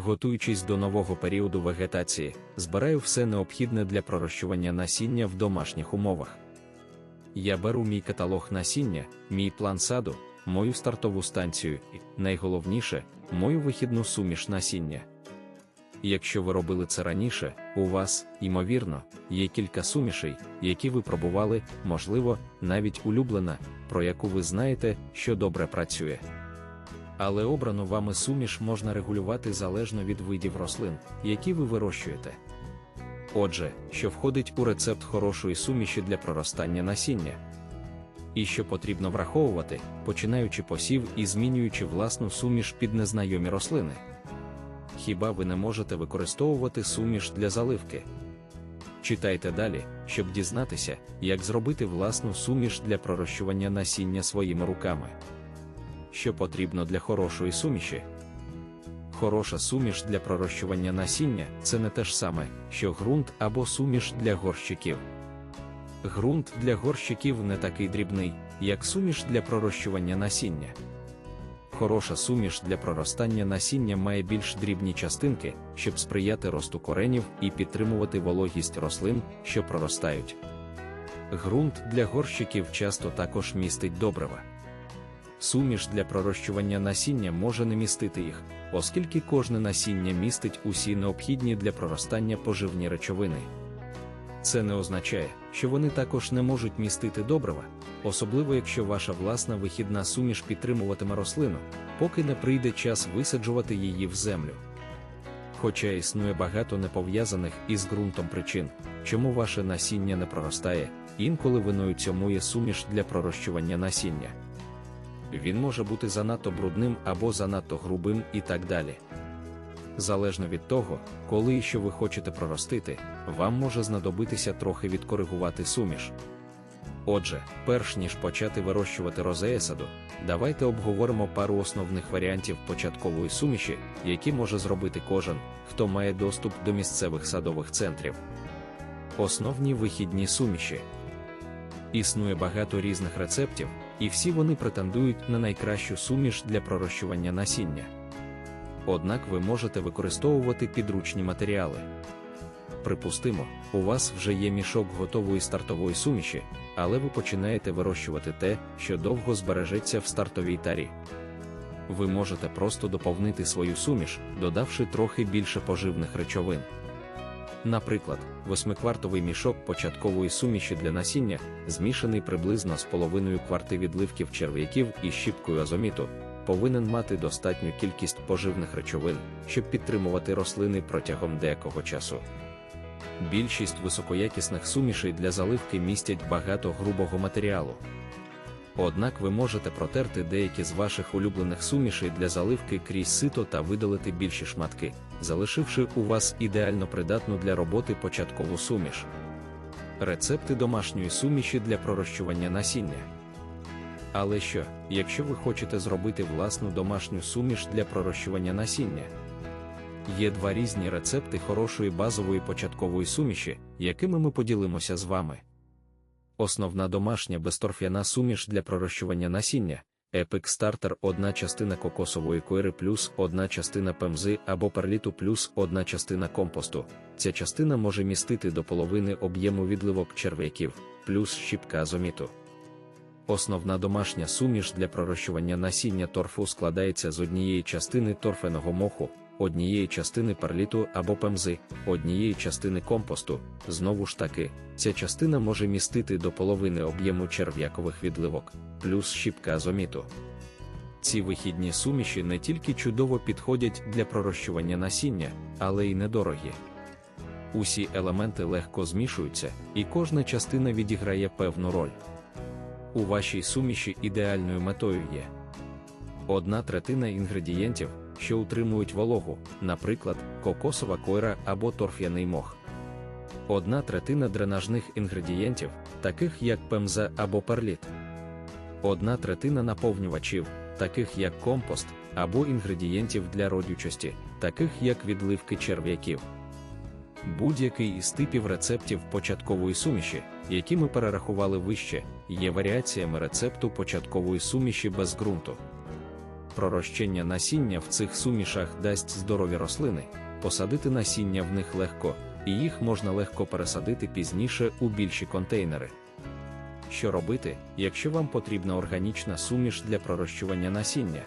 Готуючись до нового періоду вегетації, збираю все необхідне для пророщування насіння в домашніх умовах. Я беру мій каталог насіння, мій план саду, мою стартову станцію і, найголовніше, мою вихідну суміш насіння. Якщо ви робили це раніше, у вас, ймовірно, є кілька сумішей, які ви пробували, можливо, навіть улюблена, про яку ви знаєте, що добре працює. Але обрану вами суміш можна регулювати залежно від видів рослин, які ви вирощуєте. Отже, що входить у рецепт хорошої суміші для проростання насіння? І що потрібно враховувати, починаючи посів і змінюючи власну суміш під незнайомі рослини? Хіба ви не можете використовувати суміш для заливки? Читайте далі, щоб дізнатися, як зробити власну суміш для пророщування насіння своїми руками. Що потрібно для хорошої суміші? Хороша суміш для пророщування насіння це не те ж саме, що ґрунт або суміш для горщиків. Ґрунт для горщиків не такий дрібний, як суміш для пророщування насіння. Хороша суміш для проростання насіння має більш дрібні частинки, щоб сприяти росту коренів і підтримувати вологість рослин, що проростають. Ґрунт для горщиків часто також містить добрива. Суміш для пророщування насіння може не містити їх, оскільки кожне насіння містить усі необхідні для проростання поживні речовини. Це не означає, що вони також не можуть містити добрива, особливо якщо ваша власна вихідна суміш підтримуватиме рослину, поки не прийде час висаджувати її в землю. Хоча існує багато непов'язаних із ґрунтом причин, чому ваше насіння не проростає, інколи виною цьому є суміш для пророщування насіння. Він може бути занадто брудним або занадто грубим і так далі. Залежно від того, коли і що ви хочете проростити, вам може знадобитися трохи відкоригувати суміш. Отже, перш ніж почати вирощувати розеесаду, давайте обговоримо пару основних варіантів початкової суміші, які може зробити кожен, хто має доступ до місцевих садових центрів. Основні вихідні суміші. Існує багато різних рецептів, і всі вони претендують на найкращу суміш для пророщування насіння. Однак ви можете використовувати підручні матеріали. Припустимо, у вас вже є мішок готової стартової суміші, але ви починаєте вирощувати те, що довго збережеться в стартовій тарі. Ви можете просто доповнити свою суміш, додавши трохи більше поживних речовин. Наприклад, восьмиквартовий мішок початкової суміші для насіння, змішаний приблизно з половиною кварти відливків черв'яків і щіпкою азоміту, повинен мати достатню кількість поживних речовин, щоб підтримувати рослини протягом деякого часу. Більшість високоякісних сумішей для заливки містять багато грубого матеріалу. Однак ви можете протерти деякі з ваших улюблених сумішей для заливки крізь сито та видалити більші шматки, залишивши у вас ідеально придатну для роботи початкову суміш. Рецепти домашньої суміші для пророщування насіння. Але що, якщо ви хочете зробити власну домашню суміш для пророщування насіння? Є два різні рецепти хорошої базової початкової суміші, якими ми поділимося з вами. Основна домашня безторф'яна суміш для пророщування насіння, Epic Starter одна частина кокосової койри плюс одна частина пемзи або перліту плюс одна частина компосту. Ця частина може містити до половини об'єму відливок черв'яків, плюс щіпка азоміту. Основна домашня суміш для пророщування насіння торфу складається з однієї частини торфяного моху, однієї частини перліту або пемзи, однієї частини компосту. Знову ж таки, ця частина може містити до половини об'єму черв'якових відливок, плюс щіпка азоміту. Ці вихідні суміші не тільки чудово підходять для пророщування насіння, але й недорогі. Усі елементи легко змішуються, і кожна частина відіграє певну роль. У вашій суміші ідеальною метою є одна третина інгредієнтів, що утримують вологу, наприклад, кокосова койра або торф'яний мох. Одна третина дренажних інгредієнтів, таких як пемза або перліт. Одна третина наповнювачів, таких як компост, або інгредієнтів для родючості, таких як відливки черв'яків. Будь-який із типів рецептів початкової суміші, які ми перерахували вище, є варіаціями рецепту початкової суміші без ґрунту. Пророщення насіння в цих сумішах дасть здорові рослини, посадити насіння в них легко, і їх можна легко пересадити пізніше у більші контейнери. Що робити, якщо вам потрібна органічна суміш для пророщування насіння?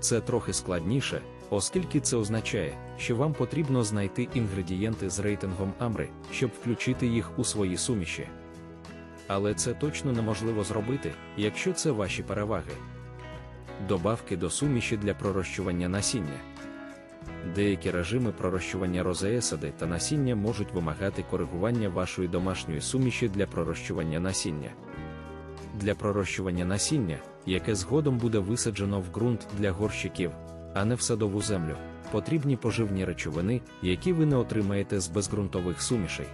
Це трохи складніше, оскільки це означає, що вам потрібно знайти інгредієнти з рейтингом Амри, щоб включити їх у свої суміші. Але це точно неможливо зробити, якщо це ваші переваги. Добавки до суміші для пророщування насіння. Деякі режими пророщування розеесади та насіння можуть вимагати коригування вашої домашньої суміші для пророщування насіння. Для пророщування насіння, яке згодом буде висаджено в ґрунт для горщиків, а не в садову землю, потрібні поживні речовини, які ви не отримаєте з безґрунтових сумішей.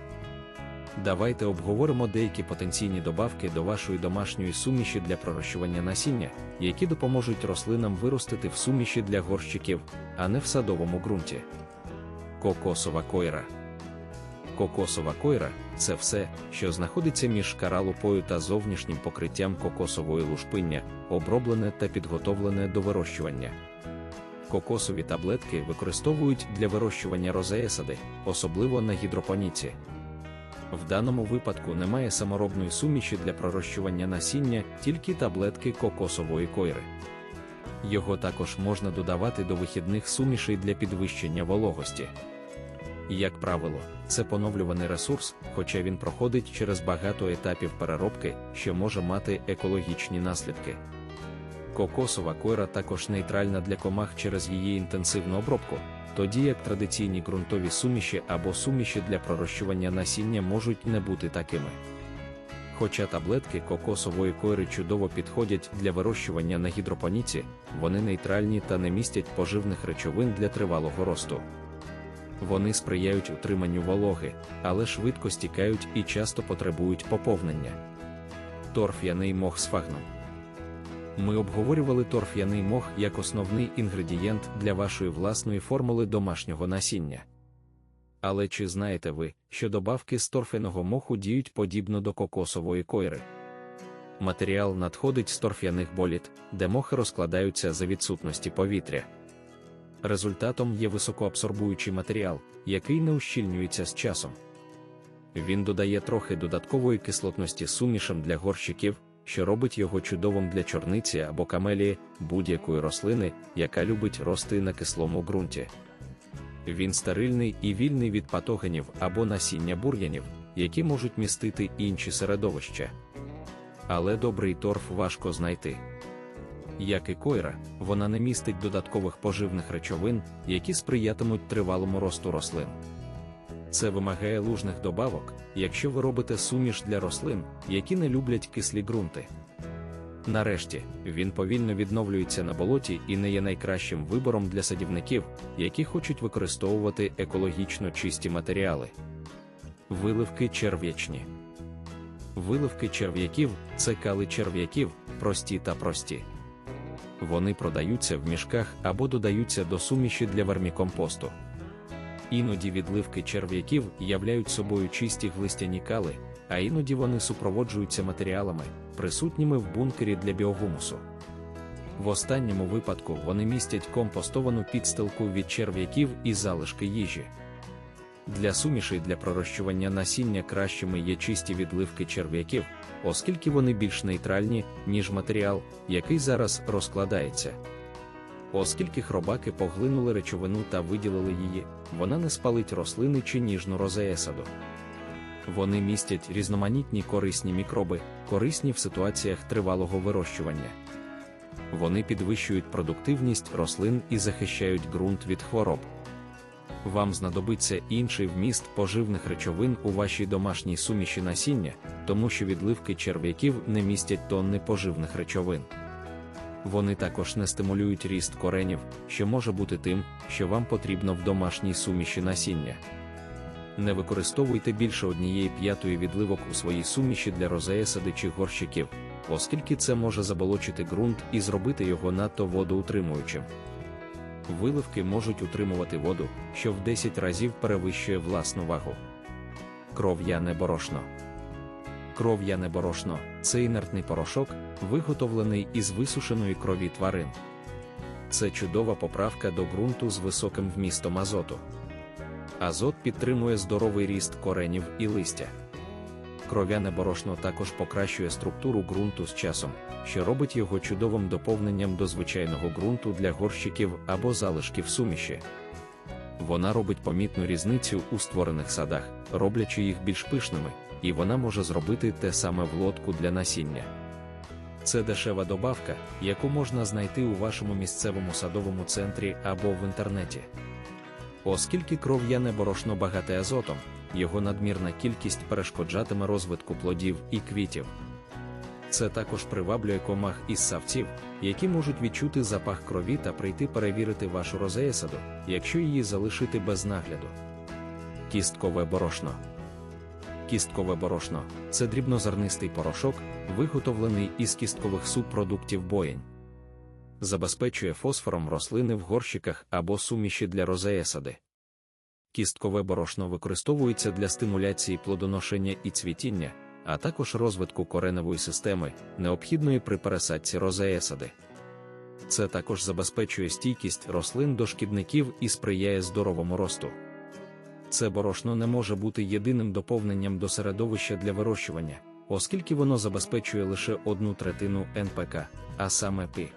Давайте обговоримо деякі потенційні добавки до вашої домашньої суміші для пророщування насіння, які допоможуть рослинам виростити в суміші для горщиків, а не в садовому ґрунті. Кокосова койра. Кокосова койра це все, що знаходиться між каралупою та зовнішнім покриттям кокосової лушпиння, оброблене та підготовлене до вирощування. Кокосові таблетки використовують для вирощування розеесади, особливо на гідропоніці. В даному випадку немає саморобної суміші для пророщування насіння, тільки таблетки кокосової койри. Його також можна додавати до вихідних сумішей для підвищення вологості. Як правило, це поновлюваний ресурс, хоча він проходить через багато етапів переробки, що може мати екологічні наслідки. Кокосова койра також нейтральна для комах через її інтенсивну обробку, тоді як традиційні ґрунтові суміші або суміші для пророщування насіння можуть не бути такими. Хоча таблетки кокосової койри чудово підходять для вирощування на гідропоніці, вони нейтральні та не містять поживних речовин для тривалого росту. Вони сприяють утриманню вологи, але швидко стікають і часто потребують поповнення. Торф'яний мох з фагном. Ми обговорювали торф'яний мох як основний інгредієнт для вашої власної формули домашнього насіння. Але чи знаєте ви, що добавки з торфяного моху діють подібно до кокосової койри? Матеріал надходить з торф'яних боліт, де мохи розкладаються за відсутності повітря. Результатом є високоабсорбуючий матеріал, який не ущільнюється з часом. Він додає трохи додаткової кислотності сумішам для горщиків, що робить його чудовим для чорниці або камелії, будь-якої рослини, яка любить рости на кислому ґрунті. Він стерильний і вільний від патогенів або насіння бур'янів, які можуть містити інші середовища. Але добрий торф важко знайти. Як і койра, вона не містить додаткових поживних речовин, які сприятимуть тривалому росту рослин. Це вимагає лужних добавок, якщо ви робите суміш для рослин, які не люблять кислі ґрунти. Нарешті, він повільно відновлюється на болоті і не є найкращим вибором для садівників, які хочуть використовувати екологічно чисті матеріали. Виливки черв'ячні. Виливки черв'яків це кали черв'яків, прості та прості. Вони продаються в мішках або додаються до суміші для вермікомпосту. Іноді відливки черв'яків являють собою чисті глистяні кали, а іноді вони супроводжуються матеріалами, присутніми в бункері для біогумусу. В останньому випадку вони містять компостовану підстилку від черв'яків і залишки їжі. Для сумішей для пророщування насіння кращими є чисті відливки черв'яків, оскільки вони більш нейтральні, ніж матеріал, який зараз розкладається. Оскільки хробаки поглинули речовину та виділили її, вона не спалить рослини чи ніжну розеесаду. Вони містять різноманітні корисні мікроби, корисні в ситуаціях тривалого вирощування. Вони підвищують продуктивність рослин і захищають ґрунт від хвороб. Вам знадобиться інший вміст поживних речовин у вашій домашній суміші насіння, тому що відливки черв'яків не містять тонни поживних речовин. Вони також не стимулюють ріст коренів, що може бути тим, що вам потрібно в домашній суміші насіння. Не використовуйте більше однієї п'ятої відливок у своїй суміші для розеясади чи горщиків, оскільки це може заболочити ґрунт і зробити його надто водоутримуючим. Виливки можуть утримувати воду, що в 10 разів перевищує власну вагу. Кров'яне борошно. Кров'яне борошно це інертний порошок, виготовлений із висушеної крові тварин. Це чудова поправка до ґрунту з високим вмістом азоту. Азот підтримує здоровий ріст коренів і листя. Кров'яне борошно також покращує структуру ґрунту з часом, що робить його чудовим доповненням до звичайного ґрунту для горщиків або залишків суміші. Вона робить помітну різницю у створених садах, роблячи їх більш пишними, і вона може зробити те саме в лодку для насіння. Це дешева добавка, яку можна знайти у вашому місцевому садовому центрі або в інтернеті. Оскільки кров'яне борошно багате азотом, його надмірна кількість перешкоджатиме розвитку плодів і квітів. Це також приваблює комах із савців, які можуть відчути запах крові та прийти перевірити вашу розеясаду, якщо її залишити без нагляду. Кісткове борошно. Кісткове борошно це дрібнозернистий порошок, виготовлений із кісткових субпродуктів боєнь. Забезпечує фосфором рослини в горщиках або суміші для розеясади. Кісткове борошно використовується для стимуляції плодоношення і цвітіння, а також розвитку кореневої системи, необхідної при пересадці розеясади. Це також забезпечує стійкість рослин до шкідників і сприяє здоровому росту. Це борошно не може бути єдиним доповненням до середовища для вирощування, оскільки воно забезпечує лише одну третину НПК, а саме пі.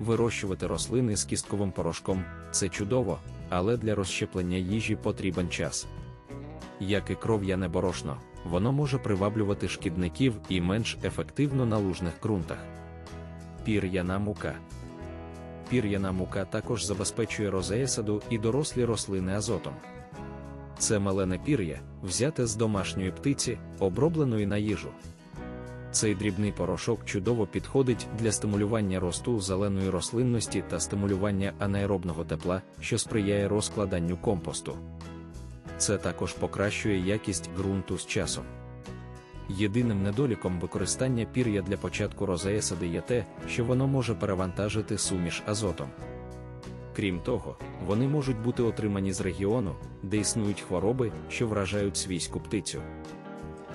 Вирощувати рослини з кістковим порошком це чудово, але для розщеплення їжі потрібен час. Як і кров'яне борошно, воно може приваблювати шкідників і менш ефективно на лужних ґрунтах. Пір'яна мука. Пір'яна мука також забезпечує розеясаду і дорослі рослини азотом. Це малене пір'я, взяте з домашньої птиці, обробленої на їжу. Цей дрібний порошок чудово підходить для стимулювання росту зеленої рослинності та стимулювання анаеробного тепла, що сприяє розкладанню компосту. Це також покращує якість ґрунту з часом. Єдиним недоліком використання пір'я для початку розеясади є те, що воно може перевантажити суміш азотом. Крім того, вони можуть бути отримані з регіону, де існують хвороби, що вражають свійську птицю.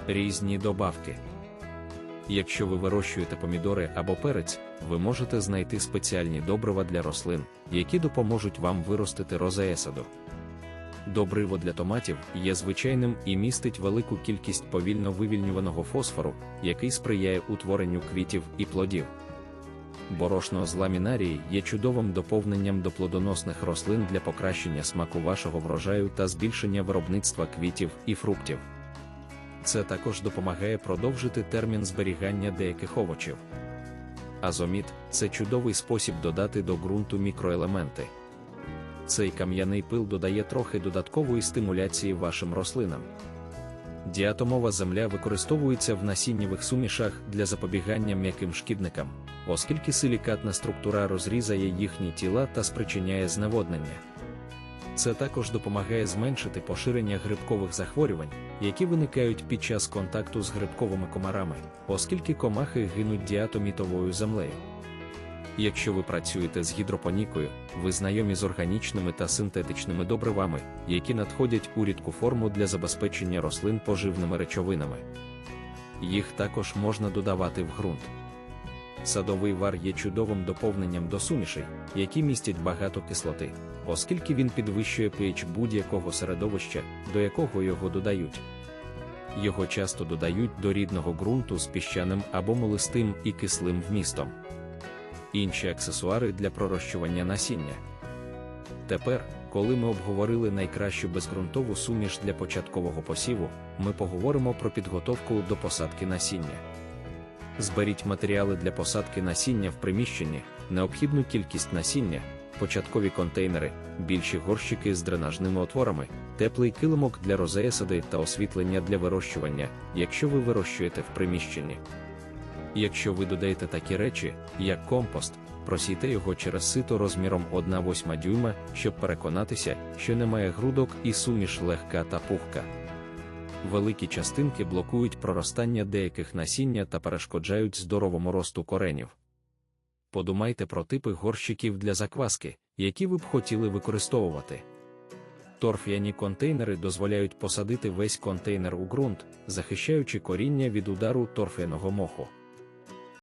Різні добавки. Якщо ви вирощуєте помідори або перець, ви можете знайти спеціальні добрива для рослин, які допоможуть вам виростити розеесаду. Добриво для томатів є звичайним і містить велику кількість повільно вивільнюваного фосфору, який сприяє утворенню квітів і плодів. Борошно з ламінарії є чудовим доповненням до плодоносних рослин для покращення смаку вашого врожаю та збільшення виробництва квітів і фруктів. Це також допомагає продовжити термін зберігання деяких овочів. Азоміт це чудовий спосіб додати до ґрунту мікроелементи. Цей кам'яний пил додає трохи додаткової стимуляції вашим рослинам. Діатомова земля використовується в насіннєвих сумішах для запобігання м'яким шкідникам, оскільки силікатна структура розрізає їхні тіла та спричиняє зневоднення. Це також допомагає зменшити поширення грибкових захворювань, які виникають під час контакту з грибковими комарами, оскільки комахи гинуть діатомітовою землею. Якщо ви працюєте з гідропонікою, ви знайомі з органічними та синтетичними добривами, які надходять у рідку форму для забезпечення рослин поживними речовинами. Їх також можна додавати в ґрунт. Садовий вар є чудовим доповненням до сумішей, які містять багато кислоти, оскільки він підвищує pH будь-якого середовища, до якого його додають. Його часто додають до рідного ґрунту з піщаним або молистим і кислим вмістом. Інші аксесуари для пророщування насіння. Тепер, коли ми обговорили найкращу безґрунтову суміш для початкового посіву, ми поговоримо про підготовку до посадки насіння. Зберіть матеріали для посадки насіння в приміщенні, необхідну кількість насіння, початкові контейнери, більші горщики з дренажними отворами, теплий килимок для розеясади та освітлення для вирощування, якщо ви вирощуєте в приміщенні. Якщо ви додаєте такі речі, як компост, просійте його через сито розміром 1,8 дюйма, щоб переконатися, що немає грудок і суміш легка та пухка. Великі частинки блокують проростання деяких насіння та перешкоджають здоровому росту коренів. Подумайте про типи горщиків для закваски, які ви б хотіли використовувати. Торф'яні контейнери дозволяють посадити весь контейнер у ґрунт, захищаючи коріння від удару торф'яного моху.